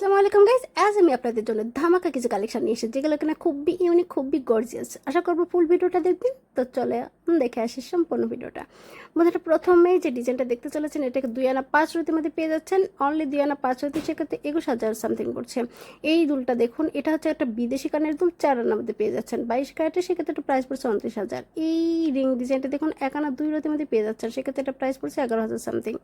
আসসালামু আলাইকুম গাইজ আজ আমি আপনাদের জন্য ধামাকা কিছু কালেকশন নিয়ে এসেছি। যেগুলো কিনা খুবই ইউনিক খুবই গর্জিয়াস আশা করব ফুল ভিডিওটা দেখবেন। তো চলে দেখে আসি সম্পূর্ণ ভিডিওটা। বন্ধুরা, প্রথমেই যে ডিজাইনটা দেখতে চলেছেন, এটাকে দুই আনা পাঁচ রুতির মধ্যে পেয়ে যাচ্ছেন। অনলি দুই আনা পাঁচ রুতি, সেক্ষেত্রে একুশ হাজার সামথিং পড়ছে এই দুলটা দেখুন, এটা হচ্ছে একটা বিদেশি কানের দুল, চার আনার মধ্যে পেয়ে যাচ্ছেন। বাইশ ক্যারেটের সেক্ষেত্রে একটা প্রাইস পড়ছে উনত্রিশ হাজার। এই রিং ডিজাইনটা দেখুন, এক আনা দুই রুতির মধ্যে পেয়ে যাচ্ছেন। সেক্ষেত্রে একটা প্রাইস পড়ছে এগারো হাজার সামথিং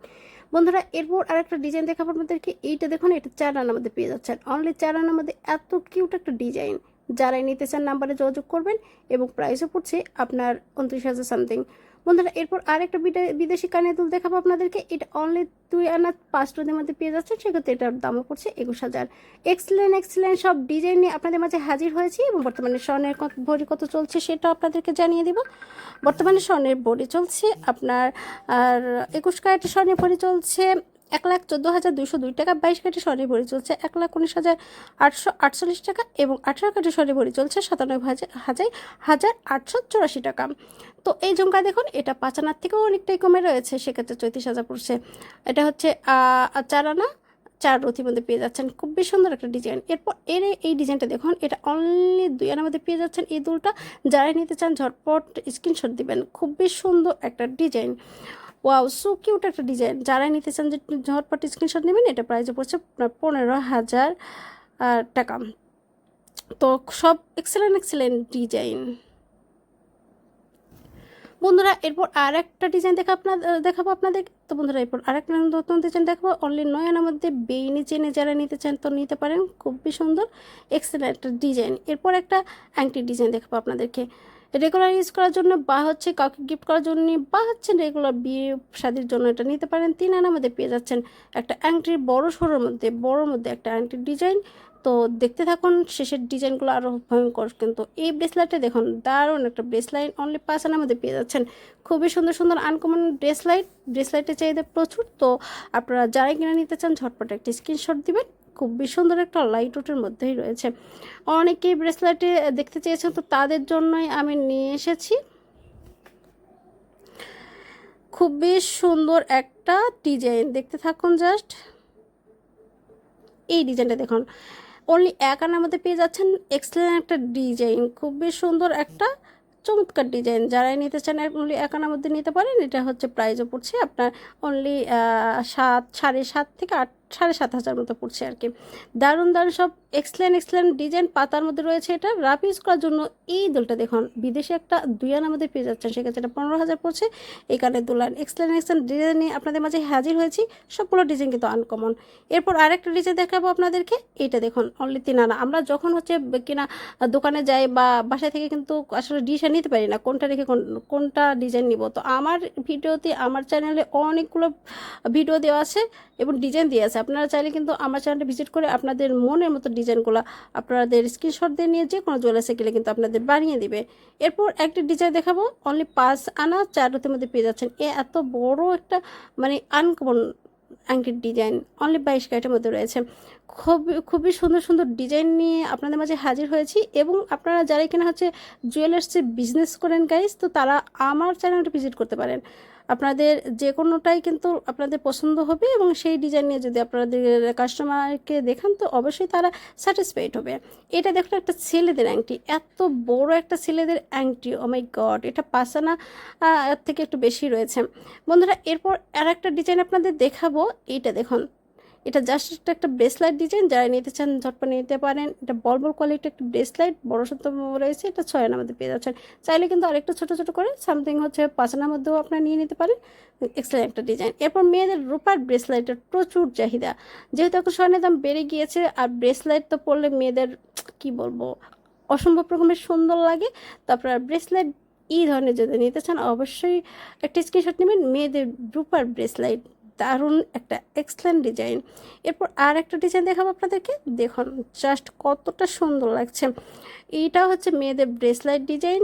বন্ধুরা, এরপর আরেকটা ডিজাইন দেখাবো আপনাদেরকে। এইটা দেখুন, এটা চার রানার মধ্যে পেয়ে যাচ্ছেন। অনলি চার রানার মধ্যে এত কিউট একটা ডিজাইন যারাই নিতে চান নাম্বারে যোগাযোগ করবেন এবং প্রাইসও পড়ছে আপনার উনত্রিশ হাজার সামথিং বন্ধুরা, এরপর আরেকটা বিদে- বিদেশি কানের দুল দেখাবো আপনাদেরকে। এটা অনলি দুই আনা পাঁচ রোদের মধ্যে পেয়ে যাচ্ছে সেক্ষেত্রে এটার দামও পড়ছে একুশ হাজার। এক্সেলেন্ট এক্সেলেন্ট সব ডিজাইন নিয়ে আপনাদের মাঝে হাজির হয়েছি এবং বর্তমানে স্বর্ণের ভরি কত চলছে সেটা আপনাদেরকে জানিয়ে দিব। বর্তমানে স্বর্ণের ভরি চলছে আপনার, আর একুশ ক্যারেটের স্বর্ণের ভরি চলছে এক লাখ চোদ্দ হাজার দুশো দুই টাকা, বাইশ ক্যারেটের স্বর্ণের ভরি চলছে এক লাখ উনিশ হাজার আটশো, আটচল্লিশ টাকা এবং আঠারো ক্যারেটের স্বর্ণের ভরি চলছে সাতানব্বই হাজার হাজার হাজার আটশো চুরাশি টাকা। তো এই ঝুমকা দেখুন, এটা পাঁচ আনার থেকেও অনেকটাই কমে রয়েছে, সেক্ষেত্রে চৌত্রিশ হাজার পড়ছে। এটা হচ্ছে চার আনা, চার রথির মধ্যে পেয়ে যাচ্ছেন খুবই সুন্দর একটা ডিজাইন। এরপর এর এই ডিজাইনটা দেখুন, এটা অনলি দুই আনার মধ্যে পেয়ে যাচ্ছেন এই দুলটা। যারাই নিতে চান, ঝটপট স্ক্রিনশট দিবেন খুবই সুন্দর একটা ডিজাইন। ওয়াও সো কিউট একটা ডিজাইন যারাই নিতে চান যে ঝটপট স্ক্রিনশট নেবেন, এটা প্রাইসে পড়ছে আপনার পনেরো হাজার টাকা। তো সব এক্সেলেন্ট এক্সেলেন্ট ডিজাইন বন্ধুরা, এরপর আর একটা ডিজাইন দেখা আপনার দেখাবো আপনাদের। তো বন্ধুরা, এরপর আর একটা নতুন ডিজাইন দেখাবো। অনলি নয় মধ্যে বেইনি চেনে যারা নিতে চান তো নিতে পারেন। খুবই সুন্দর এক্সেলেন্ট একটা ডিজাইন এরপর একটা অ্যাংটি ডিজাইন দেখাবো আপনাদেরকে। রেগুলার ইউজ করার জন্য বা হচ্ছে কাউকে গিফট করার জন্য বা হচ্ছে রেগুলার বিয়ে শাদির জন্য এটা নিতে পারেন। তিন আনার মধ্যে পেয়ে যাচ্ছেন একটা অ্যাংটির বড় সড়োর মধ্যে বড়োর মধ্যে একটা অ্যাংটির ডিজাইন তো দেখতে থাকুন, শেষের ডিজাইনগুলো আরও ভয়ঙ্কর। কিন্তু এই ব্রেসলাইটে দেখুন, দারুণ একটা ব্রেসলাইট অনলি পাঁচ আনার মধ্যে পেয়ে যাচ্ছেন। খুবই সুন্দর সুন্দর আনকমন ব্রেসলাইট ব্রেসলাইটের চাহিদা প্রচুর। তো আপনারা যারাই কিনে নিতে চান, ঝটপট একটা স্ক্রিনশট দিবেন। খুবই সুন্দর একটা লাইট ওটের মধ্যেই রয়েছে। অনেকেই ব্রেসলাইটে দেখতে চেয়েছেন, তো তাদের জন্যই আমি নিয়ে এসেছি। খুবই সুন্দর একটা ডিজাইন দেখতে থাকুন জাস্ট এই ডিজাইনটা দেখুন। অনলি এক আনার মধ্যে পেয়ে যাচ্ছেন। এক্সেলেন্ট একটা ডিজাইন খুবই সুন্দর একটা চমৎকার ডিজাইন যারাই নিতে চান অনলি এক আনার মধ্যে নিতে পারেন। এটা হচ্ছে প্রাইসও পড়ছে আপনার অনলি সাত, সাড়ে সাত থেকে আট সাড়ে সাত হাজার মতো পড়ছে আর কি। দারুণ দারুণ সব এক্সেলেন্ট এক্সেলেন্ট ডিজাইন পাতার মধ্যে রয়েছে এটা। রাফ ইউজ করার জন্য এই দোলটা দেখুন, বিদেশে একটা আনার মধ্যে পেয়ে যাচ্ছেন, সেক্ষেত্রে এটা পনেরো হাজার পড়ছে এই কারণে দোলান। এক্সেলেন্ট এক্সেলেন্ট ডিজাইন নিয়ে আপনাদের মাঝে হাজির হয়েছি, সবগুলো ডিজাইন কিন্তু আনকমন এরপর আরেকটা ডিজাইন দেখাবো আপনাদেরকে, এইটা দেখুন অনলি তিন আনা। আমরা যখন হচ্ছে কিনা দোকানে যাই বা বাসায় থেকে কিন্তু আসলে ডিজাইন নিতে পারি না, কোনটা রেখে কোন, কোনটা ডিজাইন নিব। তো আমার ভিডিওতে, আমার চ্যানেলে অনেকগুলো ভিডিও দেওয়া আছে এবং ডিজাইন দিয়ে আছে। আপনারা চাইলে কিন্তু আমার চ্যানেলটা ভিজিট করে আপনাদের মনের মতো ডিজাইনগুলো আপনাদের স্ক্রিনশট দিয়ে নিয়ে যে কোনো জুয়েলার্সে গেলে কিন্তু আপনাদের বানিয়ে দিবে। এরপর একটি ডিজাইন দেখাবো। অনলি পাঁচ আনা, চার রুতের মধ্যে পেয়ে যাচ্ছেন। এ এত বড় একটা মানে আনকমন আংটির ডিজাইন অনলি বাইশ ক্যারেটের মধ্যে রয়েছে। খুবই খুবই সুন্দর সুন্দর ডিজাইন নিয়ে আপনাদের মাঝে হাজির হয়েছি এবং আপনারা যারা কিনা হচ্ছে জুয়েলার্সে বিজনেস করেন গাইজ তো তারা আমার চ্যানেলটা ভিজিট করতে পারেন। আপনাদের যে কোনোটাই কিন্তু আপনাদের পছন্দ হবে এবং সেই ডিজাইন নিয়ে যদি আপনাদের কাস্টমারকে দেখান, তো অবশ্যই তারা স্যাটিসফাইড হবে। এটা দেখুন একটা ছেলেদের আংটি, এত বড় একটা ছেলেদের আংটি মাই গড এটা পাসানা থেকে একটু বেশি রয়েছে। বন্ধুরা, এরপর আর একটা ডিজাইন আপনাদের দেখাবো, এইটা দেখুন। এটা জাস্ট একটা একটা ব্রেসলাইট ডিজাইন যারা নিতে চান ঝটপট নিতে পারেন। এটা বল বল কোয়ালিটি একটা ব্রেসলাইট বড় সত্য রয়েছে, এটা ছয় আনার মধ্যে পেয়ে যাচ্ছেন। চাইলে কিন্তু আরেকটু ছোটো ছোটো করে সামথিং হচ্ছে পাঁচ আনার মধ্যেও আপনারা নিয়ে নিতে পারেন। এক্সেলেন্ট একটা ডিজাইন এরপর মেয়েদের রূপার ব্রেসলাইটের প্রচুর চাহিদা। যেহেতু এখন স্বর্ণের দাম বেড়ে গিয়েছে, আর ব্রেসলাইট তো পরলে মেয়েদের কি বলব, অসম্ভব রকমের সুন্দর লাগে। তারপর ব্রেসলাইট এই ধরনের যদি নিতে চান, অবশ্যই একটা স্ক্রিনশট নেবেন। মেয়েদের রূপার ব্রেসলাইট দারুণ একটা এক্সেলেন্ট ডিজাইন এরপর আর একটা ডিজাইন দেখাবো আপনাদেরকে। দেখুন জাস্ট কতটা সুন্দর লাগছে। এইটা হচ্ছে মেয়েদের ব্রেসলাইট ডিজাইন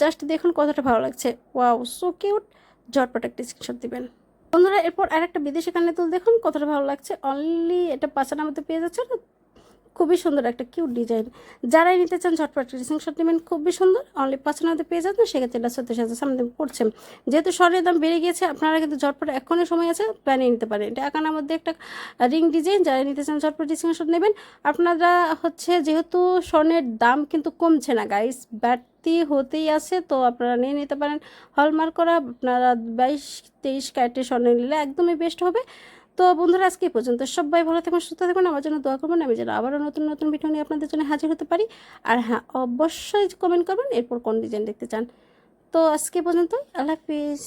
জাস্ট দেখুন কতটা ভালো লাগছে। ওয়াও সো কিউট ঝটপট একটা স্ক্রিনশট দিবেন। বন্ধুরা, এরপর আর একটা বিদেশি কানের দুল দেখুন, কতটা ভালো লাগছে। অনলি এটা পাঁচানার মধ্যে পেয়ে যাচ্ছে খুবই সুন্দর একটা কিউট ডিজাইন যারাই নিতে চান ঝটপট রিসিং শট নেবেন, খুবই সুন্দর। অনলি পাঁচ হাজার পেয়ে যাচ্ছেন, সেক্ষেত্রে এটা সত্যি সাথে সামনে পড়ছে। যেহেতু স্বর্ণের দাম বেড়ে গিয়েছে, আপনারা কিন্তু ঝটপট এখনই সময় আছে প্ল্যানিয়ে নিতে পারেন। এটা একানার মধ্যে একটা রিং ডিজাইন যারা নিতে চান ঝটপট রিসিং শট নেবেন। আপনারা হচ্ছে যেহেতু স্বর্ণের দাম কিন্তু কমছে না গাইস বাড়তি হতেই আছে, তো আপনারা নিয়ে নিতে পারেন। হলমার্ক করা, আপনারা বাইশ, তেইশ ক্যারেটের স্বর্ণ নিলে একদমই বেস্ট হবে। তো বন্ধুরা, আজকে পর্যন্ত সবাই ভালো থাকবেন সুস্থ থাকবেন আমার জন্য দোয়া করবেন, আমি যেন আবারও নতুন নতুন ভিডিও নিয়ে আপনাদের জন্য হাজির হতে পারি। আর হ্যাঁ অবশ্যই কমেন্ট করবেন, এরপর কোন ডিজাইন দেখতে চান। তো আজকে পর্যন্ত আল্লাহ হাফিজ।